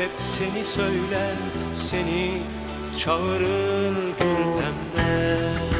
hep seni söyler Seni çağırır gül pembe